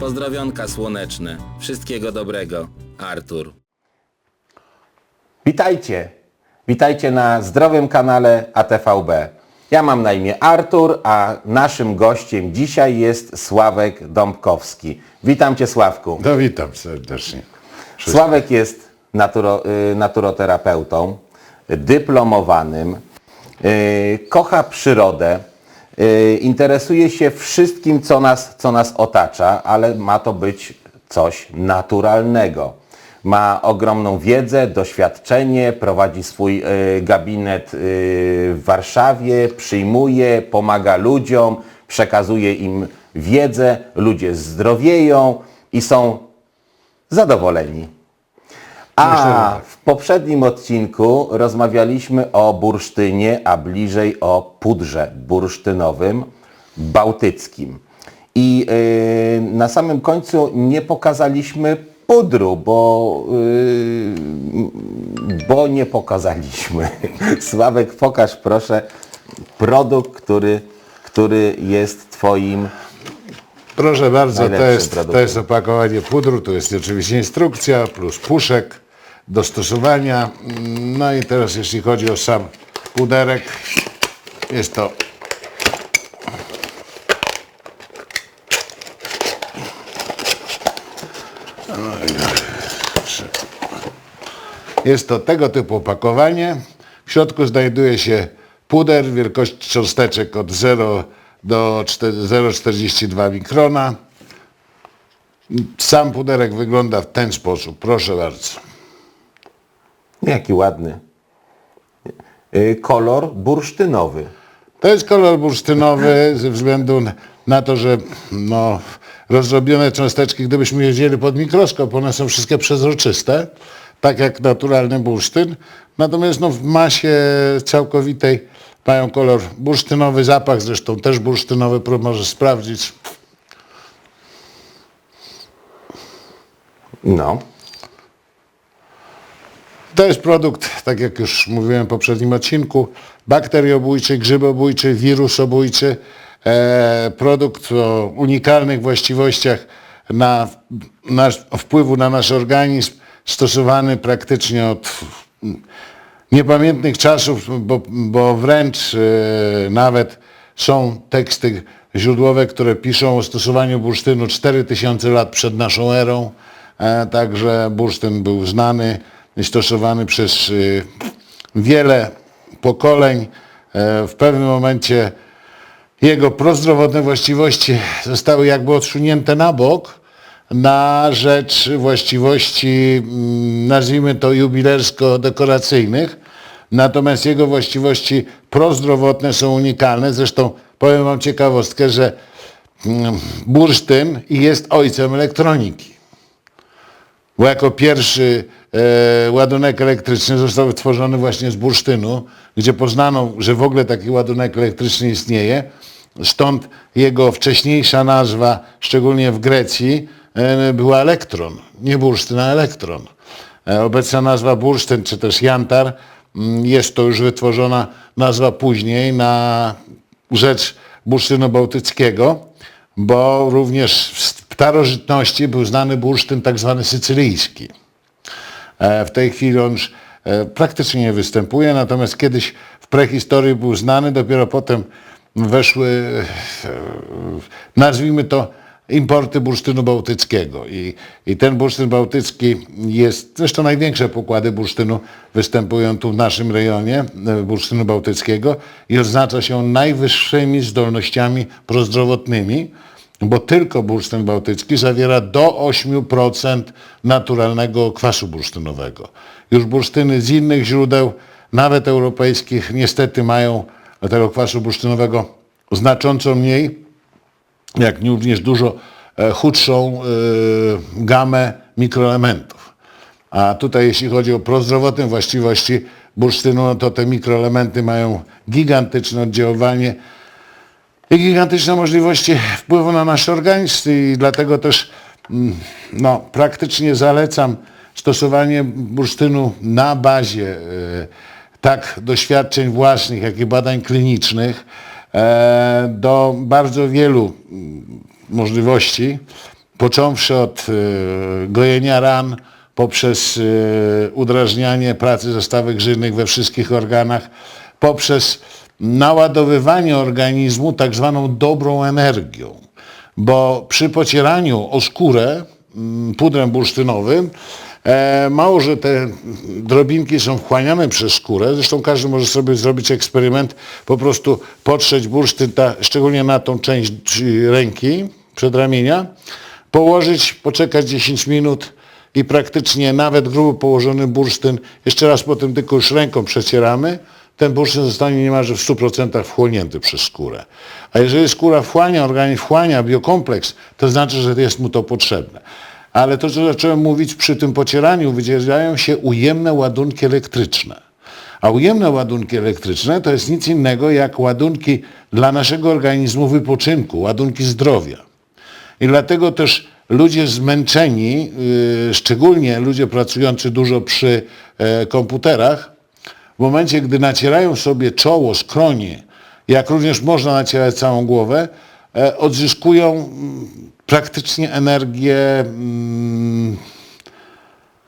Pozdrowionka słoneczne. Wszystkiego dobrego. Artur. Witajcie! Witajcie na zdrowym kanale ATVB. Ja mam na imię Artur, a naszym gościem dzisiaj jest Sławek Dąbkowski. Witam Cię Sławku. No witam serdecznie. Sławek jest naturo, y, naturoterapeutą, dyplomowanym, y, kocha przyrodę, interesuje się wszystkim, co nas, co nas otacza, ale ma to być coś naturalnego. Ma ogromną wiedzę, doświadczenie, prowadzi swój y, gabinet y, w Warszawie, przyjmuje, pomaga ludziom, przekazuje im wiedzę, ludzie zdrowieją i są zadowoleni. A w poprzednim odcinku rozmawialiśmy o bursztynie, a bliżej o pudrze bursztynowym bałtyckim. I yy, na samym końcu nie pokazaliśmy pudru, bo, yy, bo nie pokazaliśmy. Sławek, pokaż proszę produkt, który, który jest Twoim Proszę bardzo, to Najlepszym jest, to produktem. jest opakowanie pudru, tu jest oczywiście instrukcja plus puszek do stosowania. No i teraz jeśli chodzi o sam puderek, jest to Jest to tego typu opakowanie. W środku znajduje się puder wielkości cząsteczek od 0 do 4 0,42 mikrona. Sam puderek wygląda w ten sposób. Proszę bardzo. Jaki ładny. Yy, Kolor bursztynowy. To jest kolor bursztynowy ze względu na to, że no, rozrobione cząsteczki, gdybyśmy je wzięli pod mikroskop, one są wszystkie przezroczyste, tak jak naturalny bursztyn. Natomiast no, w masie całkowitej mają kolor bursztynowy, zapach zresztą też bursztynowy, może sprawdzić. No. To jest produkt, tak jak już mówiłem w poprzednim odcinku, bakteriobójczy, grzybobójczy, wirusobójczy. E, produkt o unikalnych właściwościach na, nasz, wpływu na nasz organizm, stosowany praktycznie od niepamiętnych czasów, bo, bo wręcz e, nawet są teksty źródłowe, które piszą o stosowaniu bursztynu 4000 lat przed naszą erą. E, także bursztyn był znany stosowany przez e, wiele pokoleń. E, w pewnym momencie jego prozdrowotne właściwości zostały jakby odsunięte na bok na rzecz właściwości, mm, nazwijmy to jubilersko-dekoracyjnych. Natomiast jego właściwości prozdrowotne są unikalne. Zresztą powiem Wam ciekawostkę, że mm, bursztyn jest ojcem elektroniki. Bo jako pierwszy e, ładunek elektryczny został wytworzony właśnie z bursztynu, gdzie poznano, że w ogóle taki ładunek elektryczny istnieje. Stąd jego wcześniejsza nazwa, szczególnie w Grecji, e, była elektron. Nie bursztyn, a elektron. E, obecna nazwa bursztyn, czy też jantar, mm, jest to już wytworzona nazwa później na rzecz bursztynu bałtyckiego, bo również w starożytności był znany bursztyn tak zwany sycylijski. E, W tej chwili on już e, praktycznie nie występuje, natomiast kiedyś w prehistorii był znany, dopiero potem weszły, e, nazwijmy to, importy bursztynu bałtyckiego. I, I ten bursztyn bałtycki jest, zresztą największe pokłady bursztynu występują tu w naszym rejonie, bursztynu bałtyckiego i oznacza się on najwyższymi zdolnościami prozdrowotnymi, bo tylko bursztyn bałtycki zawiera do 8% naturalnego kwasu bursztynowego. Już bursztyny z innych źródeł, nawet europejskich, niestety mają tego kwasu bursztynowego znacząco mniej, jak również dużo e, chudszą e, gamę mikroelementów. A tutaj jeśli chodzi o prozdrowotne właściwości bursztynu, no to te mikroelementy mają gigantyczne oddziaływanie gigantyczne możliwości wpływu na nasz organizm i dlatego też mm, no, praktycznie zalecam stosowanie bursztynu na bazie e, tak doświadczeń własnych, jak i badań klinicznych e, do bardzo wielu mm, możliwości, począwszy od e, gojenia ran, poprzez udrażnianie pracy zestawek żylnych we wszystkich organach, poprzez naładowywanie organizmu tak zwaną dobrą energią. Bo przy pocieraniu o skórę mm, pudrem bursztynowym e, mało, że te drobinki są wchłaniane przez skórę, zresztą każdy może sobie zrobić eksperyment, po prostu potrzeć bursztyn, ta, szczególnie na tą część ręki, przedramienia, położyć, poczekać 10 minut i praktycznie nawet grubo położony bursztyn, jeszcze raz potem tylko już ręką przecieramy, ten bursztyn zostanie niemalże w 100% wchłonięty przez skórę. A jeżeli skóra wchłania, organizm wchłania biokompleks, to znaczy, że jest mu to potrzebne. Ale to, co zacząłem mówić, przy tym pocieraniu wydzielają się ujemne ładunki elektryczne. A ujemne ładunki elektryczne to jest nic innego jak ładunki dla naszego organizmu wypoczynku, ładunki zdrowia. I dlatego też ludzie zmęczeni, yy, szczególnie ludzie pracujący dużo przy e, komputerach, w momencie, gdy nacierają sobie czoło, skronie, jak również można nacierać całą głowę, e, odzyskują mm, praktycznie energię mm,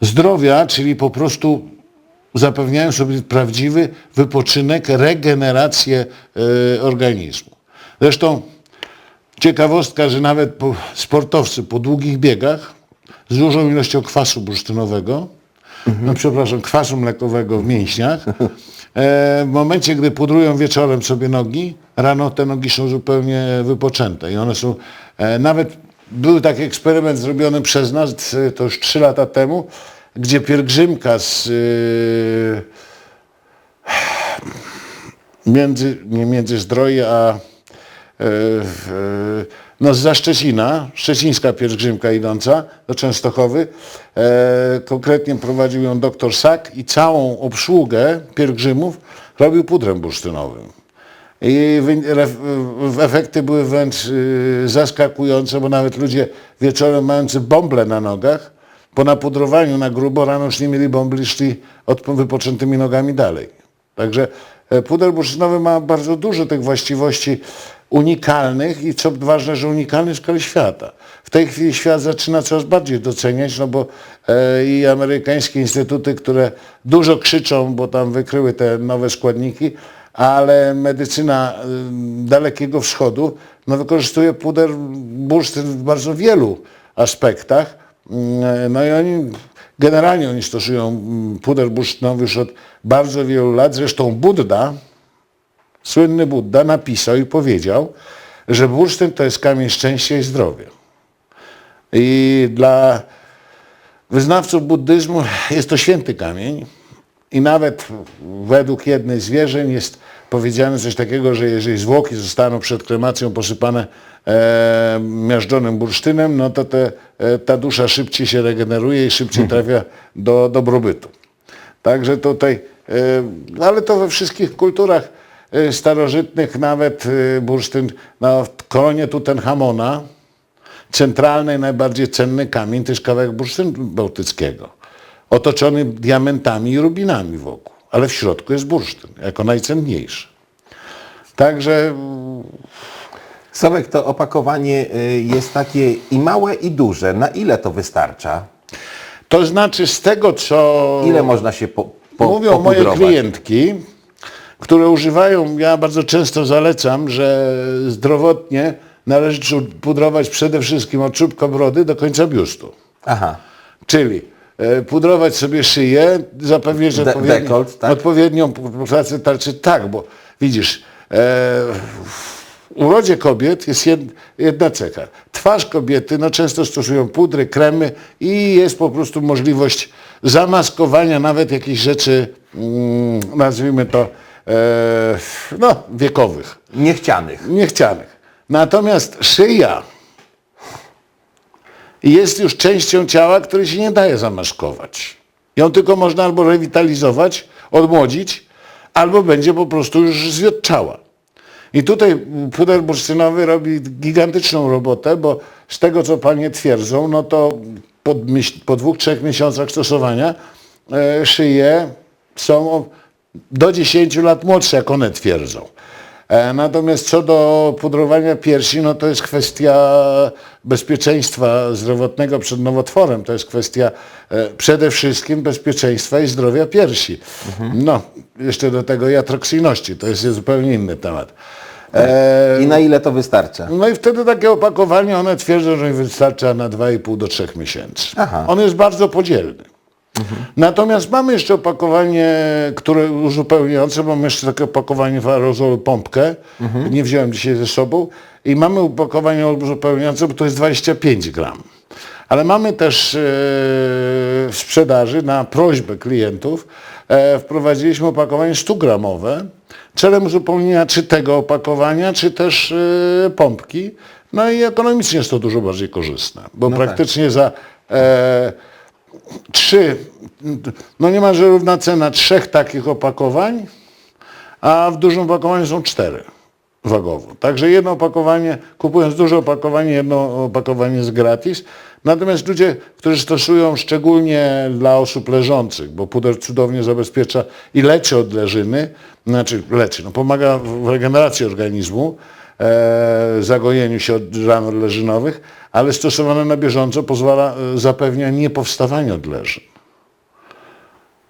zdrowia, czyli po prostu zapewniają sobie prawdziwy wypoczynek, regenerację e, organizmu. Zresztą ciekawostka, że nawet po, sportowcy po długich biegach z dużą ilością kwasu bursztynowego, no przepraszam, kwasu mlekowego w mięśniach, e, w momencie, gdy pudrują wieczorem sobie nogi, rano te nogi są zupełnie wypoczęte i one są, e, nawet był taki eksperyment zrobiony przez nas, e, to już trzy lata temu, gdzie pielgrzymka z między, nie między Zdroje, a no z Szczecina, szczecińska pielgrzymka idąca do Częstochowy. E, konkretnie prowadził ją doktor Sak i całą obsługę pielgrzymów robił pudrem bursztynowym. I efekty były wręcz y, zaskakujące, bo nawet ludzie wieczorem mający bąble na nogach, po napudrowaniu na grubo rano już nie mieli bąbli, szli od wypoczętymi nogami dalej. Także e, puder bursztynowy ma bardzo dużo tych właściwości unikalnych i co ważne, że unikalnych skali świata. W tej chwili świat zaczyna coraz bardziej doceniać, no bo e, i amerykańskie instytuty, które dużo krzyczą, bo tam wykryły te nowe składniki, ale medycyna y, Dalekiego Wschodu no, wykorzystuje puder bursztyn w bardzo wielu aspektach. Mm, No i oni, generalnie oni stosują mm, puder bursztynowy już od bardzo wielu lat. Zresztą Budda, słynny Budda napisał i powiedział, że bursztyn to jest kamień szczęścia i zdrowia. I dla wyznawców buddyzmu jest to święty kamień i nawet według jednej z wierzeń jest powiedziane coś takiego, że jeżeli zwłoki zostaną przed kremacją posypane e, miażdżonym bursztynem, no to te, e, ta dusza szybciej się regeneruje i szybciej trafia do dobrobytu. Także tutaj, e, ale to we wszystkich kulturach starożytnych, nawet e, bursztyn no, w koronie Tutenchamona, centralny, najbardziej cenny kamień to jest kawałek bursztynu bałtyckiego, otoczony diamentami i rubinami wokół, ale w środku jest bursztyn, jako najcenniejszy. Także Sławek, to opakowanie y, jest takie i małe i duże. Na ile to wystarcza? to znaczy z tego, co Ile można się po, po, mówią moje popudrować? klientki, które używają, ja bardzo często zalecam, że zdrowotnie należy pudrować przede wszystkim od czubka brody do końca biustu. Aha. Czyli e, pudrować sobie szyję, zapewnić De- dekolt, tak? odpowiednią pracę tarczy. Tak, bo widzisz, e, w urodzie kobiet jest jed, jedna cecha. Twarz kobiety, no często stosują pudry, kremy i jest po prostu możliwość zamaskowania nawet jakichś rzeczy, mm, nazwijmy to, no, wiekowych Niechcianych. niechcianych. Natomiast szyja jest już częścią ciała, której się nie daje zamaszkować. Ją tylko można albo rewitalizować, odmłodzić, albo będzie po prostu już zwiotczała. I tutaj puder bursztynowy robi gigantyczną robotę, bo z tego, co panie twierdzą, no to po, myśl- po dwóch, trzech miesiącach stosowania e, szyje są o- do 10 lat młodsze, jak one twierdzą. E, Natomiast co do pudrowania piersi, no to jest kwestia bezpieczeństwa zdrowotnego przed nowotworem. To jest kwestia e, przede wszystkim bezpieczeństwa i zdrowia piersi. No, jeszcze do tego i atroksyjności. To jest zupełnie inny temat. E, I na ile to wystarcza? no i wtedy takie opakowanie, one twierdzą, że wystarcza na 2,5 do 3 miesięcy. Aha. On jest bardzo podzielny. Natomiast mamy jeszcze opakowanie, które uzupełniające, mamy jeszcze takie opakowanie w aerozolu pompkę, nie wziąłem dzisiaj ze sobą i mamy opakowanie uzupełniające, bo to jest 25 gram. Ale mamy też e, w sprzedaży na prośbę klientów e, wprowadziliśmy opakowanie 100-gramowe celem uzupełnienia czy tego opakowania, czy też e, pompki. No i ekonomicznie jest to dużo bardziej korzystne, bo praktycznie za e, trzy, no niemalże równa cena trzech takich opakowań, a w dużym opakowaniu są cztery wagowo. Także jedno opakowanie, kupując duże opakowanie, jedno opakowanie jest gratis. Natomiast ludzie, którzy stosują szczególnie dla osób leżących, bo puder cudownie zabezpiecza i leczy odleżyny, znaczy leczy, no pomaga w regeneracji organizmu, e, zagojeniu się od ran odleżynowych, ale stosowane na bieżąco pozwala, e, zapewnia niepowstawanie odleżyn.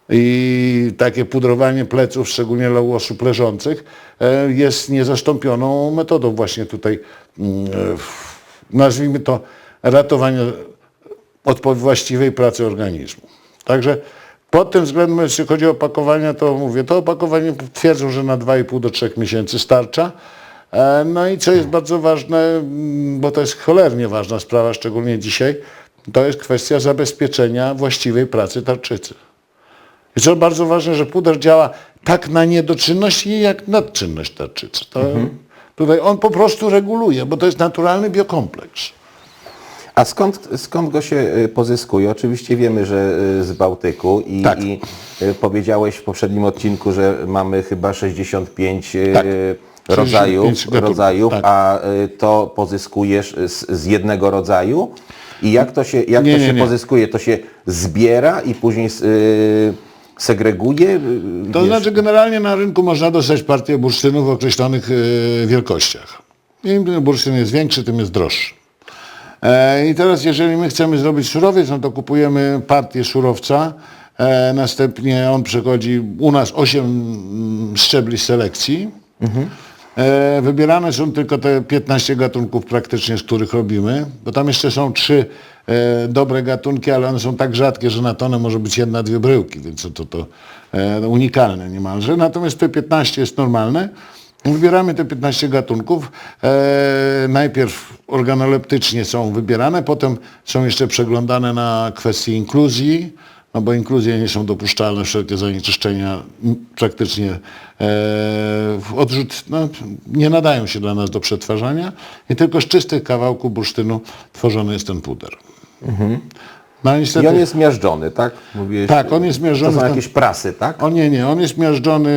I takie pudrowanie pleców, szczególnie dla osób leżących, e, jest niezastąpioną metodą właśnie tutaj, mm, e, nazwijmy to, ratowania od właściwej pracy organizmu. Także pod tym względem, jeśli chodzi o opakowania, to mówię, to opakowanie twierdzą, że na 2,5 do 3 miesięcy starcza. E, No i co jest bardzo ważne, mm, bo to jest cholernie ważna sprawa, szczególnie dzisiaj, to jest kwestia zabezpieczenia właściwej pracy tarczycy. I co bardzo ważne, że puder działa tak na niedoczynność, jak nadczynność tarczycy. To Tutaj on po prostu reguluje, bo to jest naturalny biokompleks. A skąd, skąd go się y, pozyskuje? Oczywiście wiemy, że y, z Bałtyku i, Tak. i y, powiedziałeś w poprzednim odcinku, że mamy chyba 65 y, Tak. Rodzajów, 65 gatunków, rodzajów tak. a y, to pozyskujesz z, z jednego rodzaju? I jak to się, jak Nie, to nie, się nie. pozyskuje? To się zbiera i później y, segreguje? Y, To wiesz? znaczy generalnie na rynku można dostać partię bursztynów w określonych wielkościach. Im bursztyn jest większy, tym jest droższy. E, I teraz jeżeli my chcemy zrobić surowiec, no to kupujemy partię surowca, e, następnie on przechodzi u nas 8 szczebli selekcji. E, Wybierane są tylko te 15 gatunków praktycznie, z których robimy, bo tam jeszcze są trzy e, dobre gatunki, ale one są tak rzadkie, że na tonę może być jedna, dwie bryłki, więc to, to, to e, unikalne niemalże. Natomiast te 15 jest normalne. Wybieramy te 15 gatunków. Najpierw organoleptycznie są wybierane, potem są jeszcze przeglądane na kwestie inkluzji, no bo inkluzje nie są dopuszczalne, wszelkie zanieczyszczenia praktycznie e, odrzut no, nie nadają się dla nas do przetwarzania i tylko z czystych kawałków bursztynu tworzony jest ten puder. No niestety, I on jest miażdżony, tak? Mówiłeś, Tak, on jest miażdżony To są jakieś prasy, tak? o nie, nie, on jest miażdżony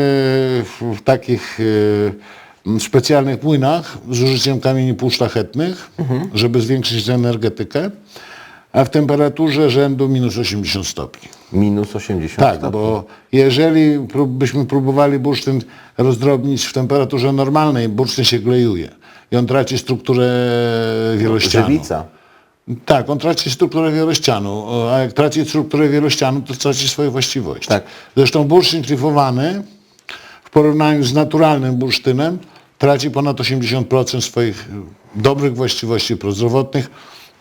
w, takich e, specjalnych młynach z użyciem kamieni półszlachetnych, żeby zwiększyć energetykę, a w temperaturze rzędu minus 80 stopni. Minus 80 Tak, stopni. bo jeżeli prób, byśmy próbowali bursztyn rozdrobnić w temperaturze normalnej, bursztyn się glejuje i on traci strukturę wielościanu. Żywica. Tak, on traci strukturę wielościanu, a jak traci strukturę wielościanu, to traci swoje właściwości. Tak. Zresztą bursztyn klifowany w porównaniu z naturalnym bursztynem traci ponad 80% swoich dobrych właściwości prozdrowotnych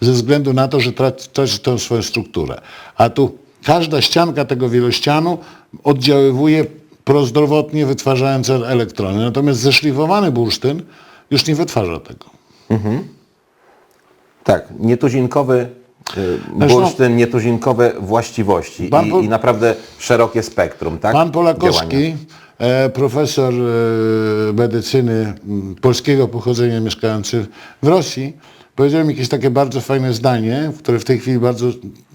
ze względu na to, że traci, tą swoją strukturę. A tu każda ścianka tego wielościanu oddziaływuje prozdrowotnie wytwarzając elektrony. Natomiast zeszlifowany bursztyn już nie wytwarza tego. Tak, nietuzinkowy y, bursztyn, nietuzinkowe właściwości i, i naprawdę szerokie spektrum, tak? Pan Polakowski, działania. e, profesor e, medycyny polskiego pochodzenia mieszkający w Rosji, powiedziałem jakieś takie bardzo fajne zdanie, w które w tej chwili bardzo,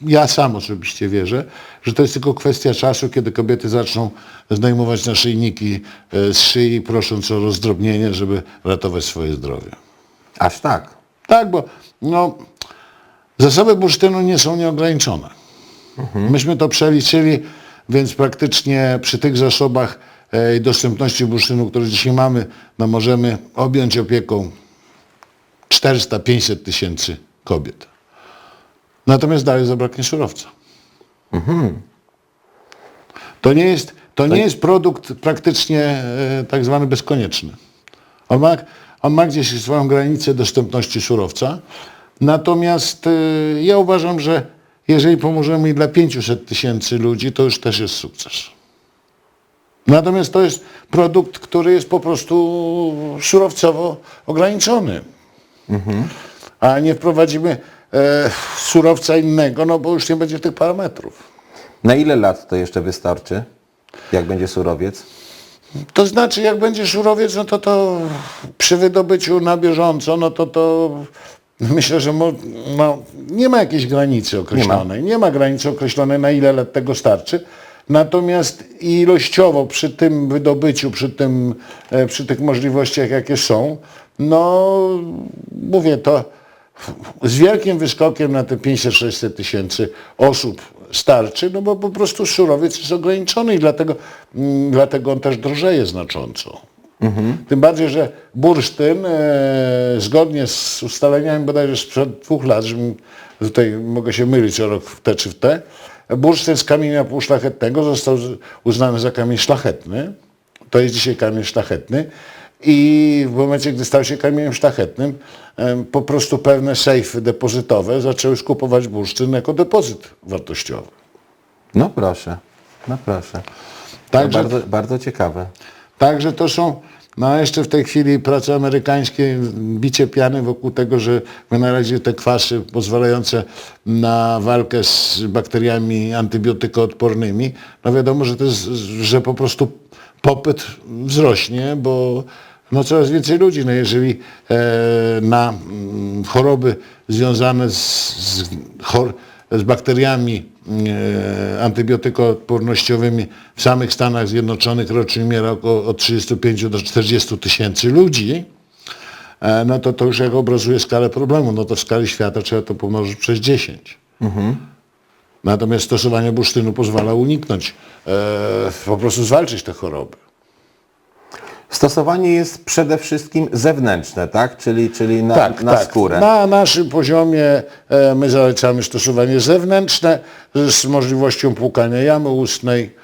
ja sam osobiście wierzę, że to jest tylko kwestia czasu, kiedy kobiety zaczną zdejmować naszyjniki e, z szyi, prosząc o rozdrobnienie, żeby ratować swoje zdrowie. Aż tak. Tak, bo no, zasoby bursztynu nie są nieograniczone. Myśmy to przeliczyli, więc praktycznie przy tych zasobach e, i dostępności bursztynu, które dzisiaj mamy, no możemy objąć opieką 400-500 tysięcy kobiet. Natomiast dalej zabraknie surowca. To nie jest, to nie jest produkt praktycznie e, tak zwany bezkonieczny. On ma, on ma gdzieś swoją granicę dostępności surowca. Natomiast e, ja uważam, że jeżeli pomożemy i dla 500 tysięcy ludzi, to już też jest sukces. Natomiast to jest produkt, który jest po prostu surowcowo ograniczony. A nie wprowadzimy e, surowca innego, no bo już nie będzie tych parametrów. Na ile lat to jeszcze wystarczy? Jak będzie surowiec? To znaczy, jak będzie surowiec, no to to przy wydobyciu na bieżąco, no to to myślę, że mo, no, nie ma jakiejś granicy określonej. Nie ma. granicy określonej, na ile lat tego starczy. Natomiast ilościowo przy tym wydobyciu, przy, tym, e, przy tych możliwościach, jakie są, no mówię to z wielkim wyskokiem na te 500-600 tysięcy osób starczy, no bo po prostu surowiec jest ograniczony i dlatego, mm, dlatego on też drożeje znacząco. Tym bardziej, że bursztyn, e, zgodnie z ustaleniami bodajże sprzed dwóch lat, że tutaj mogę się mylić o rok w te czy w te, bursztyn z kamienia półszlachetnego został uznany za kamień szlachetny. To jest dzisiaj kamień szlachetny. I w momencie, gdy stał się kamieniem szlachetnym, em, po prostu pewne sejfy depozytowe zaczęły już kupować bursztyn jako depozyt wartościowy. No proszę, no proszę. Także- No bardzo, bardzo ciekawe. Także to są, no a jeszcze w tej chwili prace amerykańskie, bicie piany wokół tego, że wynaleźli te kwasy pozwalające na walkę z bakteriami antybiotykoodpornymi. No wiadomo, że to jest, że po prostu popyt wzrośnie, bo no coraz więcej ludzi, no jeżeli e, na mm, choroby związane z, z, chor, z bakteriami e, antybiotykoodpornościowymi w samych Stanach Zjednoczonych rocznie umiera około od 35 do 40 tysięcy ludzi, e, no to to już jak obrazuje skalę problemu, no to w skali świata trzeba to pomnożyć przez 10. Natomiast stosowanie bursztynu pozwala uniknąć, e, po prostu zwalczyć te choroby. Stosowanie jest przede wszystkim zewnętrzne, tak? Czyli, czyli na, na skórę. Na naszym poziomie e, my zalecamy stosowanie zewnętrzne z możliwością płukania jamy ustnej,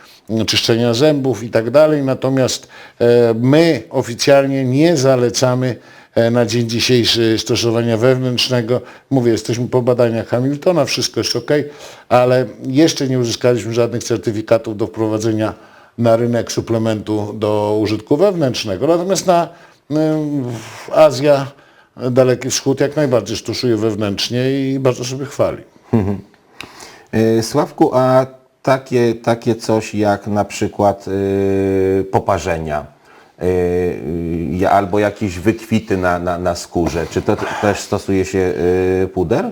czyszczenia zębów i tak dalej. Natomiast e, my oficjalnie nie zalecamy e, na dzień dzisiejszy stosowania wewnętrznego. Mówię, jesteśmy po badaniach Hamiltona, wszystko jest ok, ale jeszcze nie uzyskaliśmy żadnych certyfikatów do wprowadzenia na rynek suplementu do użytku wewnętrznego. Natomiast na Azja, Daleki Wschód jak najbardziej stosuje wewnętrznie i bardzo sobie chwali. Y, Sławku, a takie, takie coś jak na przykład y, poparzenia y, y, albo jakieś wykwity na, na, na skórze, czy to też stosuje się y, puder?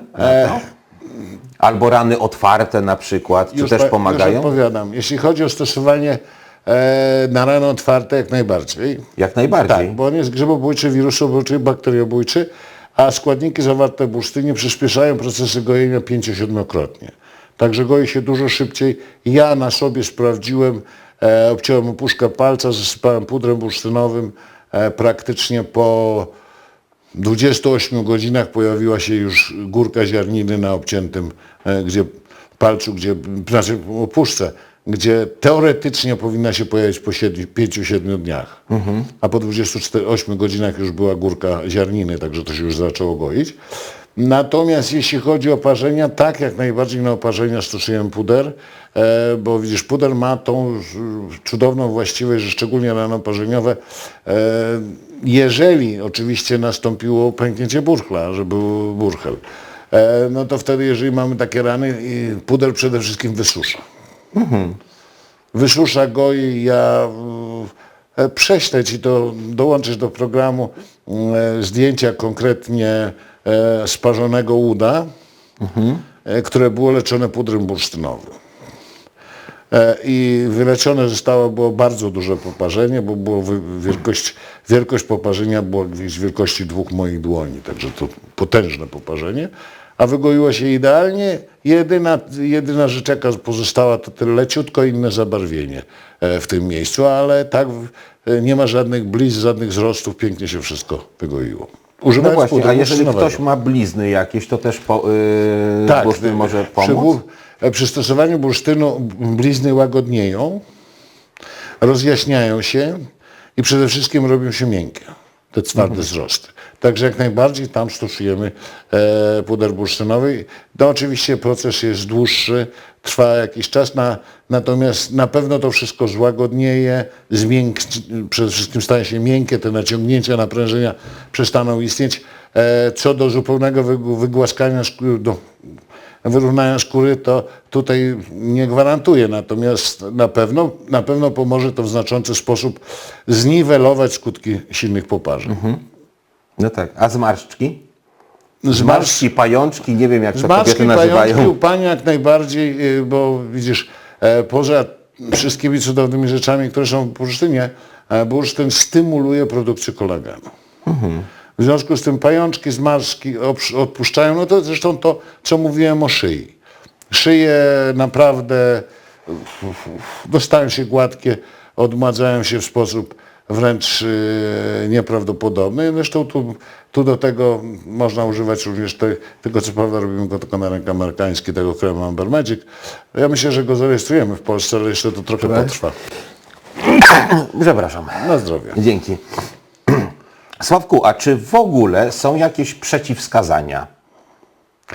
Albo rany otwarte na przykład, czy też pomagają? Już odpowiadam. Jeśli chodzi o stosowanie e, na rano otwarte, jak najbardziej. Jak najbardziej. Tak, bo on jest grzybobójczy, wirusobójczy, bakteriobójczy, a składniki zawarte w bursztynie przyspieszają procesy gojenia 5-7-krotnie. Także goi się dużo szybciej. Ja na sobie sprawdziłem, e, obciąłem opuszkę palca, zasypałem pudrem bursztynowym, e, praktycznie po 28 godzinach pojawiła się już górka ziarniny na obciętym e, gdzie, palcu, gdzie, znaczy opuszce, gdzie teoretycznie powinna się pojawić po 5-7 dniach. A po 28 godzinach już była górka ziarniny, także to się już zaczęło goić. Natomiast jeśli chodzi o oparzenia, tak jak najbardziej na oparzenia stosujemy puder, e, bo widzisz, puder ma tą cudowną właściwość, że szczególnie rany oparzeniowe, e, jeżeli oczywiście nastąpiło pęknięcie burchla, że był burchel, e, no to wtedy, jeżeli mamy takie rany, puder przede wszystkim wysusza. Wysusza goi, ja e, prześlę Ci to, dołączysz do programu e, zdjęcia konkretnie e, sparzonego uda, e, które było leczone pudrem bursztynowym. I wyleczone zostało było bardzo duże poparzenie, bo było wielkość, wielkość poparzenia była gdzieś wielkości dwóch moich dłoni, także to potężne poparzenie. A wygoiło się idealnie. Jedyna, jedyna rzecz jaka pozostała to tyle leciutko inne zabarwienie e, w tym miejscu, ale tak e, nie ma żadnych blizn, żadnych wzrostów, pięknie się wszystko wygoiło. No Używając właśnie, pudru a jeżeli ktoś ma blizny jakieś, to też po, yy, Tak, bursztyn może przy, pomóc? e, przy stosowaniu bursztynu blizny łagodnieją, rozjaśniają się i przede wszystkim robią się miękkie, te twarde Mhm. wzrosty. Także jak najbardziej tam stosujemy e, puder bursztynowy. No oczywiście proces jest dłuższy, trwa jakiś czas, na, natomiast na pewno to wszystko złagodnieje, zmiękczy, przede wszystkim staje się miękkie, te naciągnięcia, naprężenia przestaną istnieć. E, co do zupełnego wyg- wygłaskania szkóry, do, wyrównania skóry, to tutaj nie gwarantuję, natomiast na pewno, na pewno pomoże to w znaczący sposób zniwelować skutki silnych poparzeń. No tak, a zmarszczki? Zmarsz- Zmarszczki, pajączki, nie wiem jak to kobiety Zmarszki, pajączki nazywają. u pani jak najbardziej, y, bo widzisz, e, poza wszystkimi cudownymi rzeczami, które są w bursztynie, e, bursztyn stymuluje produkcję kolagenu. W związku z tym pajączki, zmarszki odpuszczają, no to zresztą to, co mówiłem o szyi. Szyje naprawdę dostają się gładkie, odmadzają się w sposób wręcz e, nieprawdopodobny. Zresztą tu, tu do tego można używać również te, tego, co prawda robimy go tylko na rękę amerykański, tego kremu Amber Magic. Ja myślę, że go zarejestrujemy w Polsce, ale jeszcze to trochę potrwa. Przepraszam. Na zdrowie. Dzięki. Sławku, a czy w ogóle są jakieś przeciwwskazania?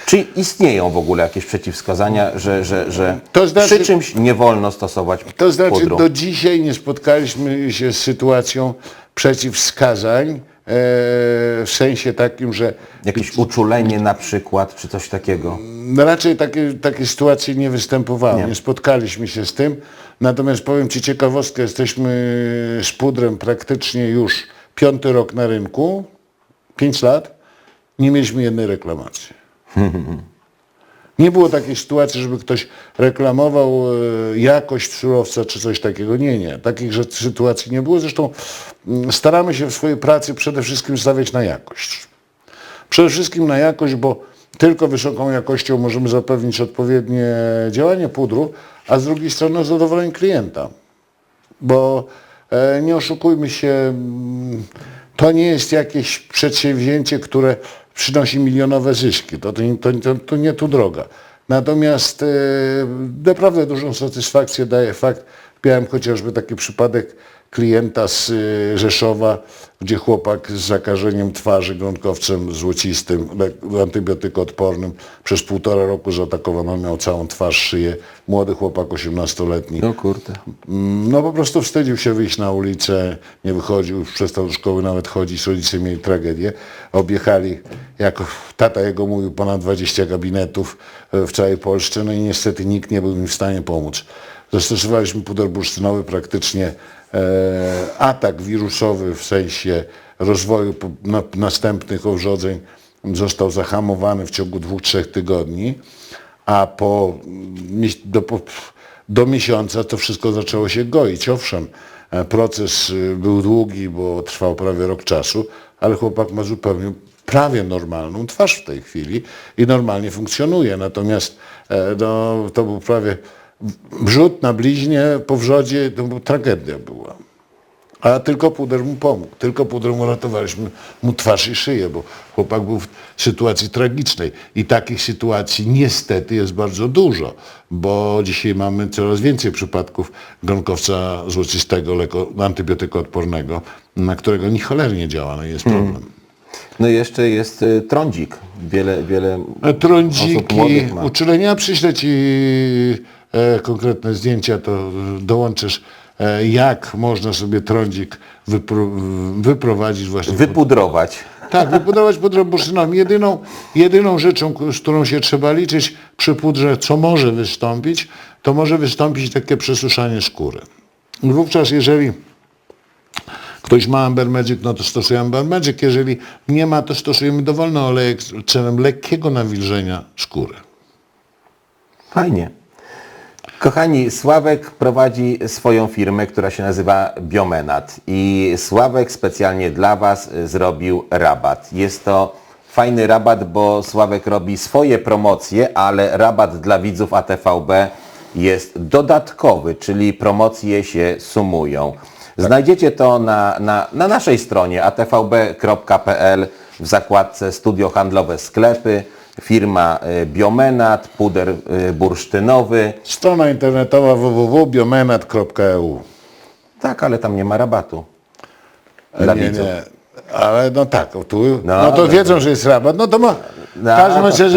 Czy istnieją w ogóle jakieś przeciwwskazania, że, że, że To znaczy- przy czymś nie wolno stosować To znaczy pudru? do dzisiaj nie spotkaliśmy się z sytuacją przeciwwskazań e, w sensie takim, że Jakieś uczulenie na przykład, czy coś takiego? No raczej takie, takie sytuacje nie występowały, Nie. nie. spotkaliśmy się z tym. Natomiast powiem Ci ciekawostkę, jesteśmy z pudrem praktycznie już piąty rok na rynku, pięć lat, nie mieliśmy jednej reklamacji. Nie było takiej sytuacji, żeby ktoś reklamował e, jakość surowca czy coś takiego. Nie, nie. Takich sytuacji nie było. Zresztą mm, staramy się w swojej pracy przede wszystkim stawiać na jakość. Przede wszystkim na jakość, bo tylko wysoką jakością możemy zapewnić odpowiednie działanie pudru, a z drugiej strony zadowolenie klienta. Bo nie oszukujmy się, mm, to nie jest jakieś przedsięwzięcie, które przynosi milionowe zyski. To, to, to, to nie tu droga. Natomiast e, naprawdę dużą satysfakcję daje fakt, miałem chociażby taki przypadek klienta z y, Rzeszowa, gdzie chłopak z zakażeniem twarzy gronkowcem złocistym, antybiotykoodpornym, przez półtora roku zaatakowano, miał całą twarz, szyję. Młody chłopak, 18-letni. No kurde. Mm, No po prostu wstydził się wyjść na ulicę, nie wychodził, już przestał do szkoły nawet chodzić, rodzice mieli tragedię. Objechali, jak tata jego mówił, ponad 20 gabinetów e, w całej Polsce, no i niestety nikt nie był im w stanie pomóc. Zastosowaliśmy puder bursztynowy praktycznie atak wirusowy w sensie rozwoju następnych owrzodzeń został zahamowany w ciągu dwóch, trzech tygodni, a po, mi- do, do miesiąca to wszystko zaczęło się goić. Owszem, e, proces y, był długi, bo trwał prawie rok czasu, ale chłopak ma zupełnie prawie normalną twarz w tej chwili i normalnie funkcjonuje. Natomiast e, no, to był prawie wrzód na bliźnie, po wrzodzie to była tragedia była. A tylko puder mu pomógł. Tylko puder mu ratowaliśmy mu twarz i szyję, bo chłopak był w sytuacji tragicznej. I takich sytuacji niestety jest bardzo dużo, bo dzisiaj mamy coraz więcej przypadków gronkowca złocistego, leko, antybiotykoodpornego, na którego ni cholernie działa, no jest problem. No i jeszcze jest y, trądzik. Wiele, wiele osób E, Trądziki, młodych ma. uczulenia, przyślę Ci konkretne zdjęcia, to dołączysz, e, jak można sobie trądzik wypro, wyprowadzić właśnie. Wypudrować. Tak, wypudrować pudrem bursztynowym. Jedyną, jedyną rzeczą, z którą się trzeba liczyć przy pudrze, co może wystąpić, to może wystąpić takie przesuszanie skóry. Wówczas, jeżeli Ktoś ma Amber Magic, no to stosuje Amber Magic. Jeżeli nie ma, to stosujemy dowolny olejek celem lekkiego nawilżenia skóry. Fajnie. Kochani, Sławek prowadzi swoją firmę, która się nazywa Biomenat i Sławek specjalnie dla Was zrobił rabat. Jest to fajny rabat, bo Sławek robi swoje promocje, ale rabat dla widzów ATVB jest dodatkowy, czyli promocje się sumują. Znajdziecie to na, na, na naszej stronie atvb.pl w zakładce Studio Handlowe Sklepy, firma y, Biomenat, puder y, bursztynowy. Strona internetowa www.biomenat.eu Tak, ale tam nie ma rabatu. Dla nie, widzów. nie. Ale no tak, tu, no, No, to no. wiedzą, że jest rabat. No to ma. No,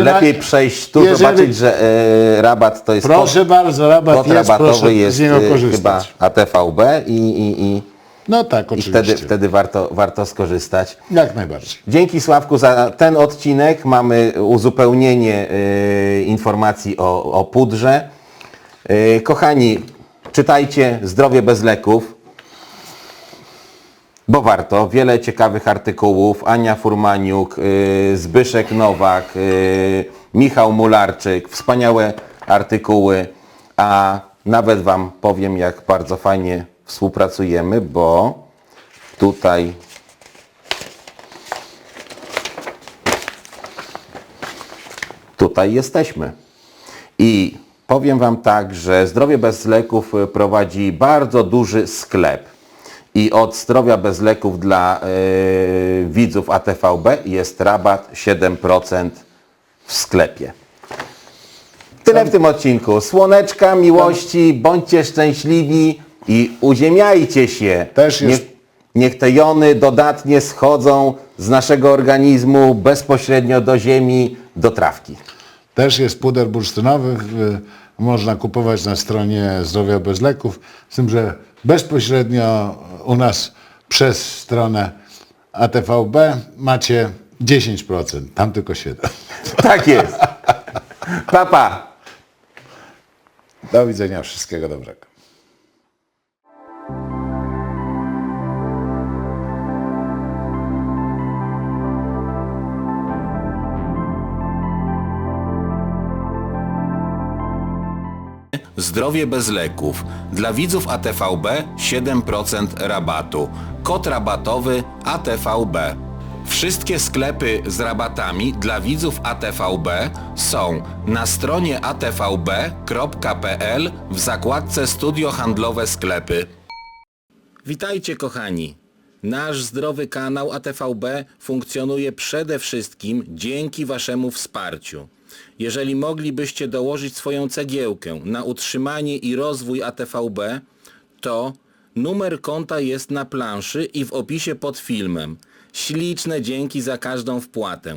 lepiej przejść tu, jeżeli- zobaczyć, że y, rabat to jest Proszę kod, bardzo, rabat kod jest, rabatowy proszę jest z niego y, chyba korzystać. ATVB i, i, i, No tak, i oczywiście. wtedy, wtedy warto, warto skorzystać. Jak najbardziej. Dzięki Sławku za ten odcinek. Mamy uzupełnienie y, informacji o, o pudrze. Y, kochani, czytajcie Zdrowie bez leków, bo warto. Wiele ciekawych artykułów. Ania Furmaniuk, y, Zbyszek Nowak, y, Michał Mularczyk. Wspaniałe artykuły. A nawet Wam powiem, jak bardzo fajnie współpracujemy, bo tutaj tutaj jesteśmy. I powiem Wam tak, że Zdrowie Bez Leków y, prowadzi bardzo duży sklep. I od Zdrowia Bez Leków dla y, widzów ATVB jest rabat 7% w sklepie. Tyle w tym odcinku. Słoneczka, miłości, bądźcie szczęśliwi i uziemiajcie się. Też jest- Niech, niech te jony dodatnie schodzą z naszego organizmu bezpośrednio do ziemi, do trawki. Też jest puder bursztynowy, można kupować na stronie Zdrowia Bez Leków, z tym, że bezpośrednio u nas przez stronę ATVB macie 10%, tam tylko 7%. Tak jest. Papa. Pa. Do widzenia, wszystkiego dobrego. Zdrowie bez leków. Dla widzów ATVB 7% rabatu. Kod rabatowy ATVB. Wszystkie sklepy z rabatami dla widzów ATVB są na stronie atvb.pl w zakładce Studio Handlowe Sklepy. Witajcie kochani. Nasz zdrowy kanał ATVB funkcjonuje przede wszystkim dzięki Waszemu wsparciu. Jeżeli moglibyście dołożyć swoją cegiełkę na utrzymanie i rozwój ATVB, to numer konta jest na planszy i w opisie pod filmem. Śliczne dzięki za każdą wpłatę.